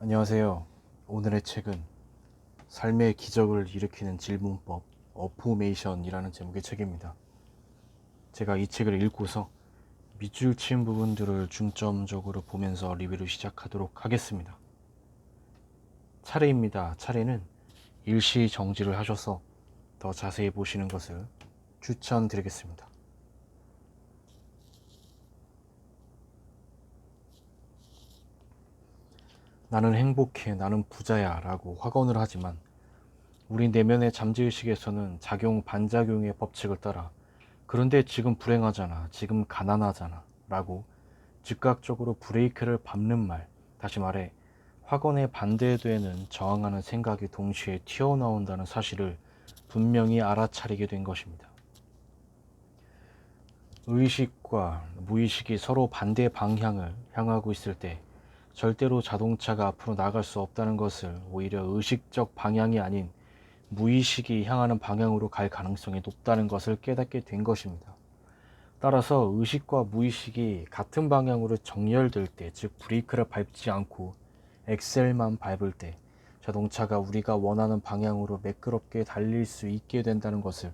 안녕하세요. 오늘의 책은 삶의 기적을 일으키는 질문법 어포메이션이라는 제목의 책입니다. 제가 이 책을 읽고서 밑줄 치은 부분들을 중점적으로 보면서 리뷰를 시작하도록 하겠습니다. 차례입니다. 차례는 일시 정지를 하셔서 더 자세히 보시는 것을 추천드리겠습니다. 나는 행복해, 나는 부자야 라고 확언을 하지만 우리 내면의 잠재의식에서는 작용, 반작용의 법칙을 따라 그런데 지금 불행하잖아, 지금 가난하잖아 라고 즉각적으로 브레이크를 밟는 말, 다시 말해 확언에 반대되는 저항하는 생각이 동시에 튀어나온다는 사실을 분명히 알아차리게 된 것입니다. 의식과 무의식이 서로 반대 방향을 향하고 있을 때 절대로 자동차가 앞으로 나갈 수 없다는 것을 오히려 의식적 방향이 아닌 무의식이 향하는 방향으로 갈 가능성이 높다는 것을 깨닫게 된 것입니다. 따라서 의식과 무의식이 같은 방향으로 정렬될 때, 즉 브레이크를 밟지 않고 엑셀만 밟을 때 자동차가 우리가 원하는 방향으로 매끄럽게 달릴 수 있게 된다는 것을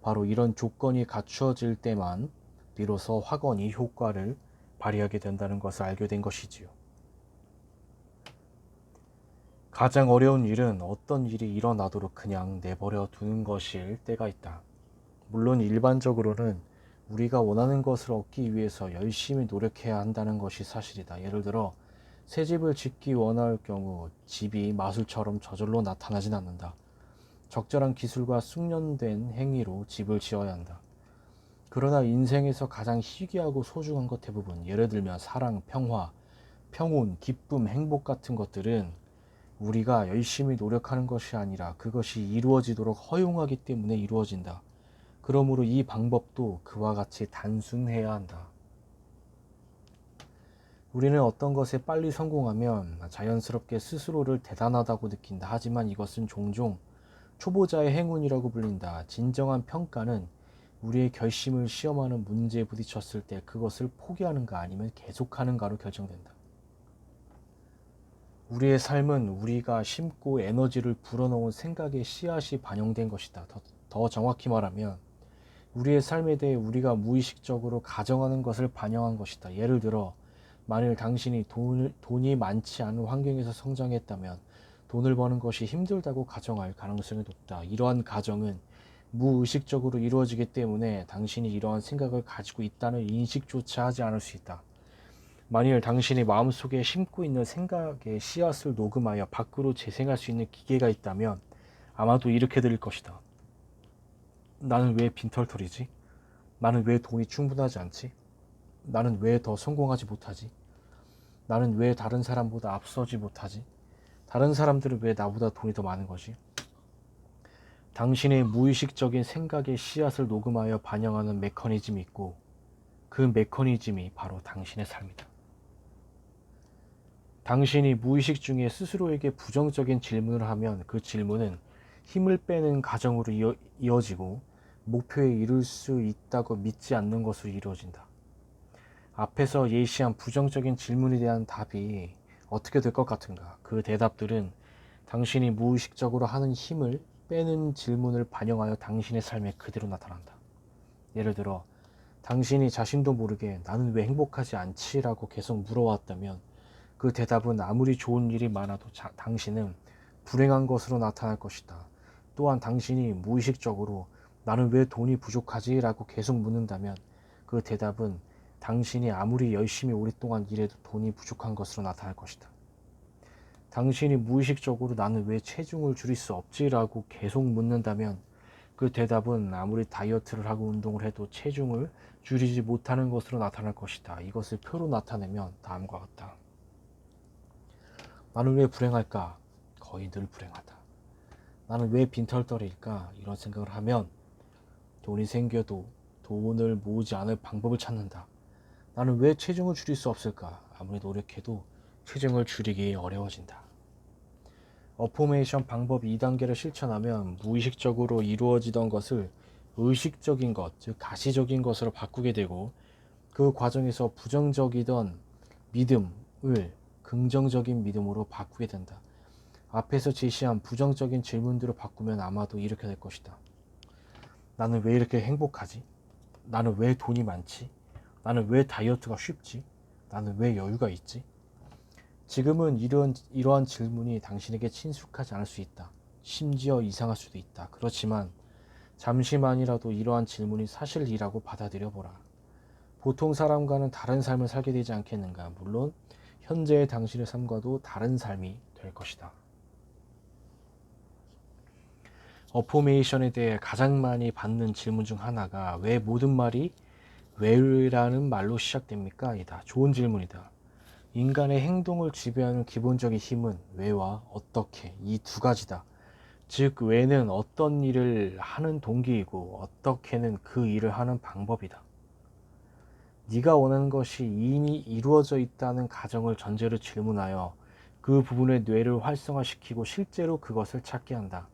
바로 이런 조건이 갖추어질 때만 비로소 확언이 효과를 발휘하게 된다는 것을 알게 된 것이지요. 가장 어려운 일은 어떤 일이 일어나도록 그냥 내버려 두는 것일 때가 있다. 물론 일반적으로는 우리가 원하는 것을 얻기 위해서 열심히 노력해야 한다는 것이 사실이다. 예를 들어 새 집을 짓기 원할 경우 집이 마술처럼 저절로 나타나진 않는다. 적절한 기술과 숙련된 행위로 집을 지어야 한다. 그러나 인생에서 가장 희귀하고 소중한 것 대부분, 예를 들면 사랑, 평화, 평온, 기쁨, 행복 같은 것들은 우리가 열심히 노력하는 것이 아니라 그것이 이루어지도록 허용하기 때문에 이루어진다. 그러므로 이 방법도 그와 같이 단순해야 한다. 우리는 어떤 것에 빨리 성공하면 자연스럽게 스스로를 대단하다고 느낀다. 하지만 이것은 종종 초보자의 행운이라고 불린다. 진정한 평가는 우리의 결심을 시험하는 문제에 부딪혔을 때 그것을 포기하는가 아니면 계속하는가로 결정된다. 우리의 삶은 우리가 심고 에너지를 불어넣은 생각의 씨앗이 반영된 것이다. 더, 더 정확히 말하면 우리의 삶에 대해 우리가 무의식적으로 가정하는 것을 반영한 것이다. 예를 들어 만일 당신이 돈을, 돈이 많지 않은 환경에서 성장했다면 돈을 버는 것이 힘들다고 가정할 가능성이 높다. 이러한 가정은 무의식적으로 이루어지기 때문에 당신이 이러한 생각을 가지고 있다는 인식조차 하지 않을 수 있다. 만일 당신이 마음속에 심고 있는 생각의 씨앗을 녹음하여 밖으로 재생할 수 있는 기계가 있다면 아마도 이렇게 들릴 것이다. 나는 왜 빈털털이지? 나는 왜 돈이 충분하지 않지? 나는 왜 더 성공하지 못하지? 나는 왜 다른 사람보다 앞서지 못하지? 다른 사람들은 왜 나보다 돈이 더 많은 거지? 당신의 무의식적인 생각의 씨앗을 녹음하여 반영하는 메커니즘이 있고 그 메커니즘이 바로 당신의 삶이다. 당신이 무의식 중에 스스로에게 부정적인 질문을 하면 그 질문은 힘을 빼는 과정으로 이어, 이어 지고 목표에 이룰 수 있다고 믿지 않는 것으로 이루어진다. 앞에서 예시한 부정적인 질문에 대한 답이 어떻게 될 것 같은가? 그 대답들은 당신이 무의식적으로 하는 힘을 빼는 질문을 반영하여 당신의 삶에 그대로 나타난다. 예를 들어, 당신이 자신도 모르게 나는 왜 행복하지 않지? 라고 계속 물어왔다면 그 대답은 아무리 좋은 일이 많아도 자, 당신은 불행한 것으로 나타날 것이다. 또한 당신이 무의식적으로 나는 왜 돈이 부족하지? 라고 계속 묻는다면 그 대답은 당신이 아무리 열심히 오랫동안 일해도 돈이 부족한 것으로 나타날 것이다. 당신이 무의식적으로 나는 왜 체중을 줄일 수 없지? 라고 계속 묻는다면 그 대답은 아무리 다이어트를 하고 운동을 해도 체중을 줄이지 못하는 것으로 나타날 것이다. 이것을 표로 나타내면 다음과 같다. 나는 왜 불행할까? 거의 늘 불행하다. 나는 왜 빈털터리일까? 이런 생각을 하면 돈이 생겨도 돈을 모으지 않을 방법을 찾는다. 나는 왜 체중을 줄일 수 없을까? 아무리 노력해도 체중을 줄이기 어려워진다. 어포메이션 방법 2단계를 실천하면 무의식적으로 이루어지던 것을 의식적인 것, 즉 가시적인 것으로 바꾸게 되고 그 과정에서 부정적이던 믿음을 긍정적인 믿음으로 바꾸게 된다. 앞에서 제시한 부정적인 질문들을 바꾸면 아마도 이렇게 될 것이다. 나는 왜 이렇게 행복하지? 나는 왜 돈이 많지? 나는 왜 다이어트가 쉽지? 나는 왜 여유가 있지? 지금은 이런, 이러한 질문이 당신에게 친숙하지 않을 수 있다. 심지어 이상할 수도 있다. 그렇지만 잠시만이라도 이러한 질문이 사실이라고 받아들여 보라. 보통 사람과는 다른 삶을 살게 되지 않겠는가? 물론 현재의 당신의 삶과도 다른 삶이 될 것이다. 어포메이션에 대해 가장 많이 받는 질문 중 하나가 왜 모든 말이 왜라는 말로 시작됩니까? 이다. 좋은 질문이다. 인간의 행동을 지배하는 기본적인 힘은 왜와 어떻게 이 두 가지다. 즉 왜는 어떤 일을 하는 동기이고 어떻게는 그 일을 하는 방법이다. 네가 원하는 것이 이미 이루어져 있다는 가정을 전제로 질문하여 그 부분의 뇌를 활성화시키고 실제로 그것을 찾게 한다.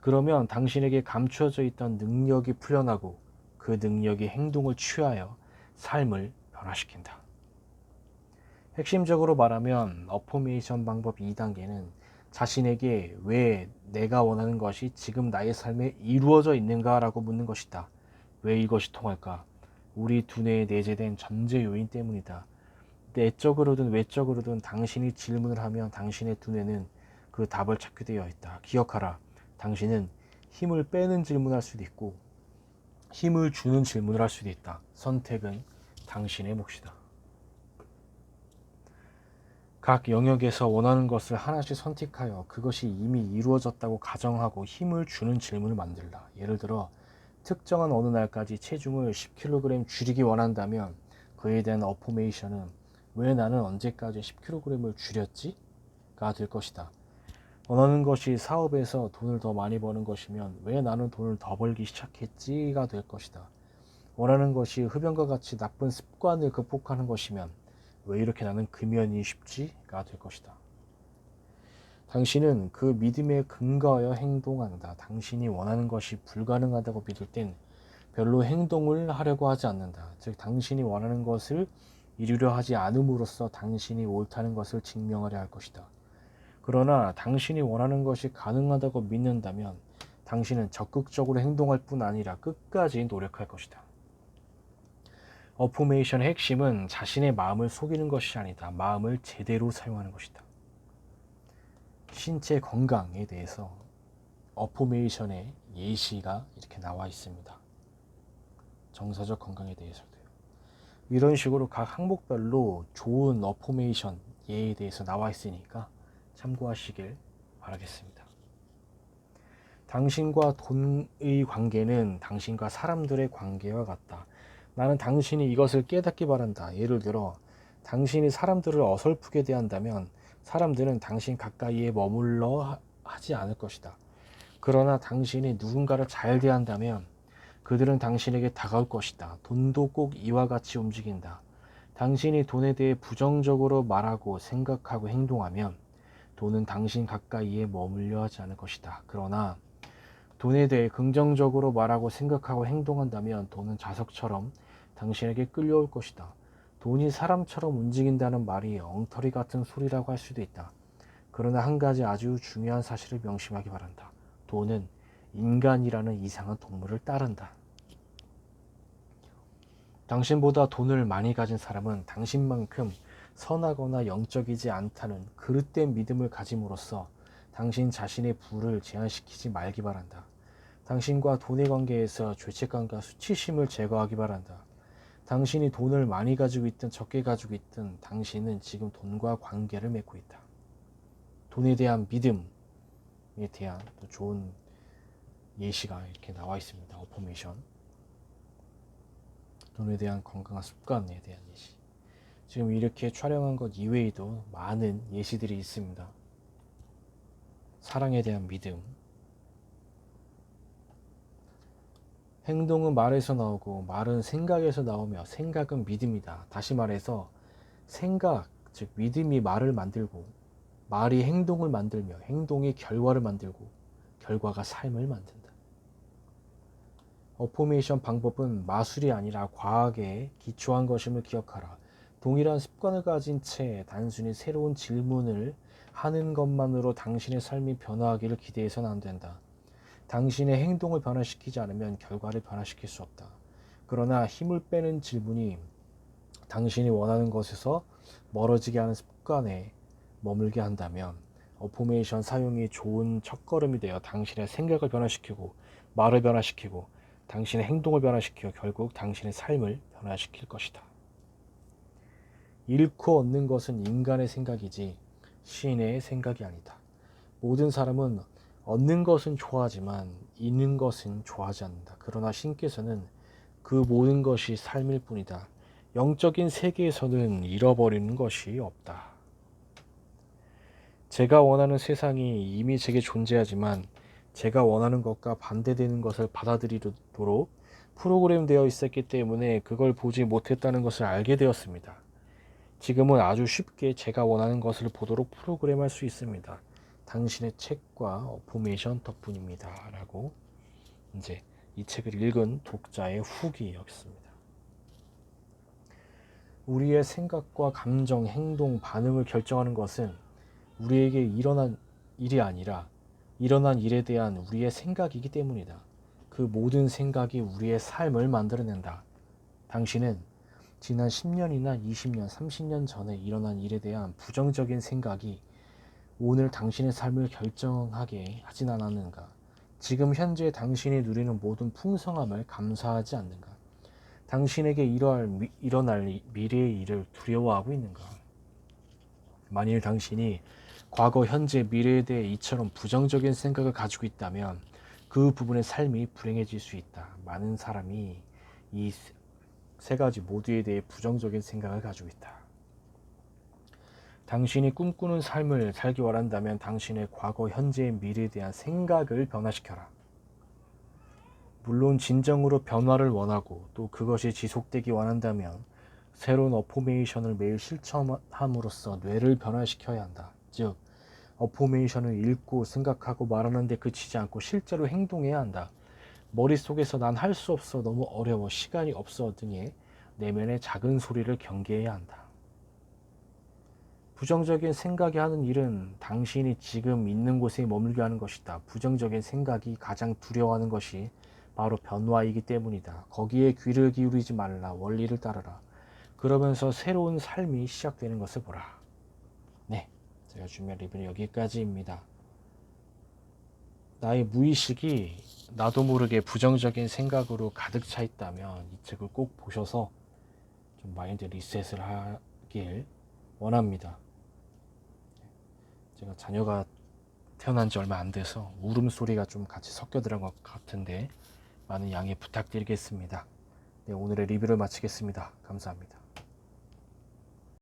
그러면 당신에게 감추어져 있던 능력이 풀려나고 그 능력이 행동을 취하여 삶을 변화시킨다. 핵심적으로 말하면 어포메이션 방법 2단계는 자신에게 왜 내가 원하는 것이 지금 나의 삶에 이루어져 있는가라고 묻는 것이다. 왜 이것이 통할까? 우리 두뇌에 내재된 전제 요인 때문이다. 내적으로든 외적으로든 당신이 질문을 하면 당신의 두뇌는 그 답을 찾게 되어 있다. 기억하라. 당신은 힘을 빼는 질문을 할 수도 있고 힘을 주는 질문을 할 수도 있다. 선택은 당신의 몫이다. 각 영역에서 원하는 것을 하나씩 선택하여 그것이 이미 이루어졌다고 가정하고 힘을 주는 질문을 만들라. 예를 들어 특정한 어느 날까지 체중을 10kg 줄이기 원한다면 그에 대한 어포메이션은 왜 나는 언제까지 10kg을 줄였지? 가될 것이다. 원하는 것이 사업에서 돈을 더 많이 버는 것이면 왜 나는 돈을 더 벌기 시작했지가 될 것이다. 원하는 것이 흡연과 같이 나쁜 습관을 극복하는 것이면 왜 이렇게 나는 금연이 쉽지가 될 것이다. 당신은 그 믿음에 근거하여 행동한다. 당신이 원하는 것이 불가능하다고 믿을 땐 별로 행동을 하려고 하지 않는다. 즉, 당신이 원하는 것을 이루려 하지 않음으로써 당신이 옳다는 것을 증명하려 할 것이다. 그러나 당신이 원하는 것이 가능하다고 믿는다면 당신은 적극적으로 행동할 뿐 아니라 끝까지 노력할 것이다. 어포메이션의 핵심은 자신의 마음을 속이는 것이 아니다. 마음을 제대로 사용하는 것이다. 신체 건강에 대해서 어포메이션의 예시가 이렇게 나와 있습니다. 정서적 건강에 대해서도요. 이런 식으로 각 항목별로 좋은 어포메이션 예에 대해서 나와 있으니까 참고하시길 바라겠습니다. 당신과 돈의 관계는 당신과 사람들의 관계와 같다. 나는 당신이 이것을 깨닫기 바란다. 예를 들어, 당신이 사람들을 어설프게 대한다면 사람들은 당신 가까이에 머물러 하지 않을 것이다. 그러나 당신이 누군가를 잘 대한다면 그들은 당신에게 다가올 것이다. 돈도 꼭 이와 같이 움직인다. 당신이 돈에 대해 부정적으로 말하고 생각하고 행동하면 돈은 당신 가까이에 머물려 하지 않을 것이다. 그러나 돈에 대해 긍정적으로 말하고 생각하고 행동한다면 돈은 자석처럼 당신에게 끌려올 것이다. 돈이 사람처럼 움직인다는 말이 엉터리 같은 소리라고 할 수도 있다. 그러나 한 가지 아주 중요한 사실을 명심하기 바란다. 돈은 인간이라는 이상한 동물을 따른다. 당신보다 돈을 많이 가진 사람은 당신만큼 선하거나 영적이지 않다는 그릇된 믿음을 가짐으로써 당신 자신의 부를 제한시키지 말기 바란다. 당신과 돈의 관계에서 죄책감과 수치심을 제거하기 바란다. 당신이 돈을 많이 가지고 있든 적게 가지고 있든 당신은 지금 돈과 관계를 맺고 있다. 돈에 대한 믿음에 대한 또 좋은 예시가 이렇게 나와 있습니다. 어포메이션. 돈에 대한 건강한 습관에 대한 예시. 지금 이렇게 촬영한 것 이외에도 많은 예시들이 있습니다. 사랑에 대한 믿음. 행동은 말에서 나오고 말은 생각에서 나오며 생각은 믿음이다. 다시 말해서 생각, 즉 믿음이 말을 만들고 말이 행동을 만들며 행동이 결과를 만들고 결과가 삶을 만든다. 어포메이션 방법은 마술이 아니라 과학에 기초한 것임을 기억하라. 동일한 습관을 가진 채 단순히 새로운 질문을 하는 것만으로 당신의 삶이 변화하기를 기대해서는 안 된다. 당신의 행동을 변화시키지 않으면 결과를 변화시킬 수 없다. 그러나 힘을 빼는 질문이 당신이 원하는 것에서 멀어지게 하는 습관에 머물게 한다면 어포메이션 사용이 좋은 첫걸음이 되어 당신의 생각을 변화시키고 말을 변화시키고 당신의 행동을 변화시켜 결국 당신의 삶을 변화시킬 것이다. 잃고 얻는 것은 인간의 생각이지 신의 생각이 아니다. 모든 사람은 얻는 것은 좋아하지만 잃는 것은 좋아하지 않는다. 그러나 신께서는 그 모든 것이 삶일 뿐이다. 영적인 세계에서는 잃어버리는 것이 없다. 제가 원하는 세상이 이미 제게 존재하지만 제가 원하는 것과 반대되는 것을 받아들이도록 프로그램되어 있었기 때문에 그걸 보지 못했다는 것을 알게 되었습니다. 지금은 아주 쉽게 제가 원하는 것을 보도록 프로그램할 수 있습니다. 당신의 책과 어포메이션 덕분입니다. 라고 이제 이 책을 읽은 독자의 후기였습니다. 우리의 생각과 감정, 행동, 반응을 결정하는 것은 우리에게 일어난 일이 아니라 일어난 일에 대한 우리의 생각이기 때문이다. 그 모든 생각이 우리의 삶을 만들어낸다. 당신은 지난 10년이나 20년, 30년 전에 일어난 일에 대한 부정적인 생각이 오늘 당신의 삶을 결정하게 하진 않았는가? 지금 현재 당신이 누리는 모든 풍성함을 감사하지 않는가? 당신에게 미, 일어날 미래의 일을 두려워하고 있는가? 만일 당신이 과거, 현재, 미래에 대해 이처럼 부정적인 생각을 가지고 있다면 그 부분의 삶이 불행해질 수 있다. 많은 사람이 이 세 가지 모두에 대해 부정적인 생각을 가지고 있다. 당신이 꿈꾸는 삶을 살기 원한다면 당신의 과거, 현재, 미래에 대한 생각을 변화시켜라. 물론 진정으로 변화를 원하고 또 그것이 지속되기 원한다면 새로운 어포메이션을 매일 실천함으로써 뇌를 변화시켜야 한다. 즉, 어포메이션을 읽고 생각하고 말하는데 그치지 않고 실제로 행동해야 한다. 머릿속에서 난 할 수 없어, 너무 어려워, 시간이 없어 등의 내면의 작은 소리를 경계해야 한다. 부정적인 생각이 하는 일은 당신이 지금 있는 곳에 머물게 하는 것이다. 부정적인 생각이 가장 두려워하는 것이 바로 변화이기 때문이다. 거기에 귀를 기울이지 말라. 원리를 따르라. 그러면서 새로운 삶이 시작되는 것을 보라. 네. 제가 준비한 리뷰는 여기까지입니다. 나의 무의식이 나도 모르게 부정적인 생각으로 가득 차 있다면 이 책을 꼭 보셔서 좀 마인드 리셋을 하길 원합니다. 제가 자녀가 태어난 지 얼마 안 돼서 울음소리가 좀 같이 섞여 들어간 것 같은데 많은 양해 부탁드리겠습니다. 네, 오늘의 리뷰를 마치겠습니다. 감사합니다.